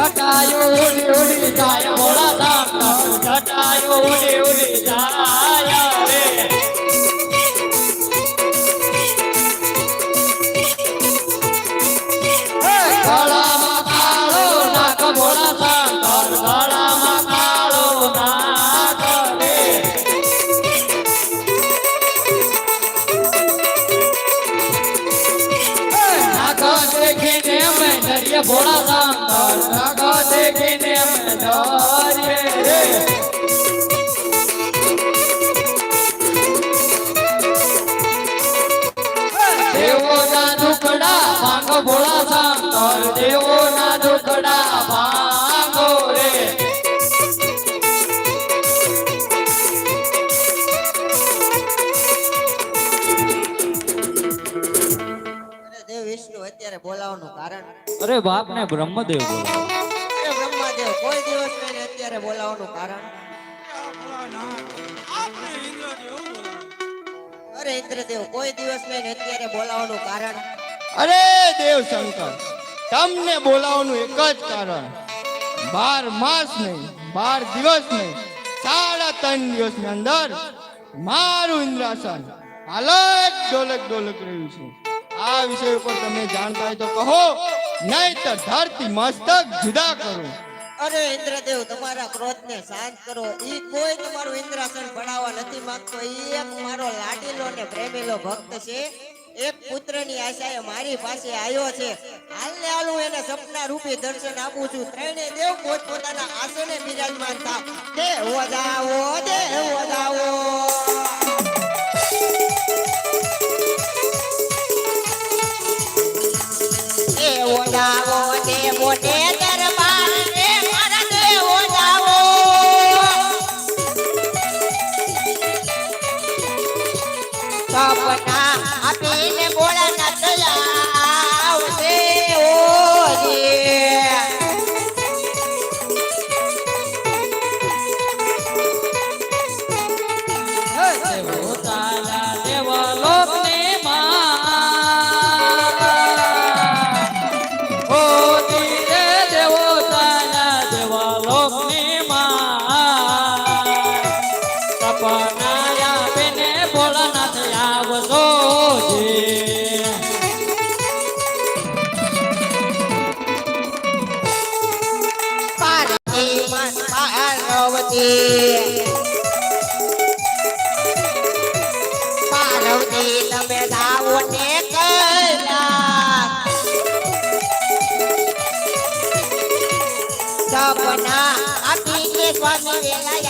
જટાયું ઉડી ઉડી જાય મોડા ધામ જટાયું ઉડી ઉડી જાય. ડરીએ ના દુખડા ભાંગો ભોળા સામ દેવો ના ભાંગો અરે બાપ ને બ્રહ્મદેવ બોલાવો. અરે બ્રહ્માદેવ કોઈ દિવસ નહીં અત્યારે બોલાવવાનું કારણ? અરે ઇન્દ્રદેવ કોઈ દિવસ નહીં અત્યારે બોલાવવાનું કારણ? અરે દેવ શંકર તમને બોલાવવાનું એક જ કારણ. બાર માસ નહીં બાર દિવસ નહીં સાડા ત્રણ દિવસની અંદર મારું ઇન્દ્રાસન હાલત ડોલક ડોલક રહ્યું છે. આ વિષય ઉપર તમે જાણતા હોય તો કહો. નહીં તો ધરતી મસ્તક જુદા કરું. અરે ઇન્દ્રદેવ, તમારા ક્રોધને શાંત કરો. ઈ કોઈ તમારું ઇન્દ્રાસન ભણાવવા નથી માંગતો. ઈ એક મારો લાડીલો ને પ્રેમીલો ભક્ત છે. એક પુત્રની આશાએ મારી પાસે આવ્યો છે. હાલને હાલ હું એને સપના રૂપી દર્શન આપું છું. ત્રણેય દેવ પોત પોતાના આસને બિરાજમાન થા દેવો જાવો દેવો જાવો પાર્વતી પાર્વતી તમે આપીને સ્વામી વેલાયા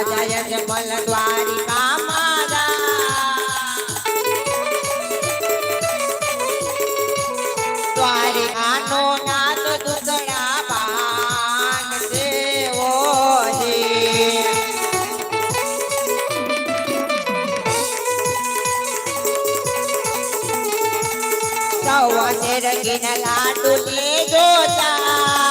યજમલ દ્વારિકા મારા દ્વારિકાનો નાથ દુધડા પાન દેવો છે સૌને લાડુ લેજો ચા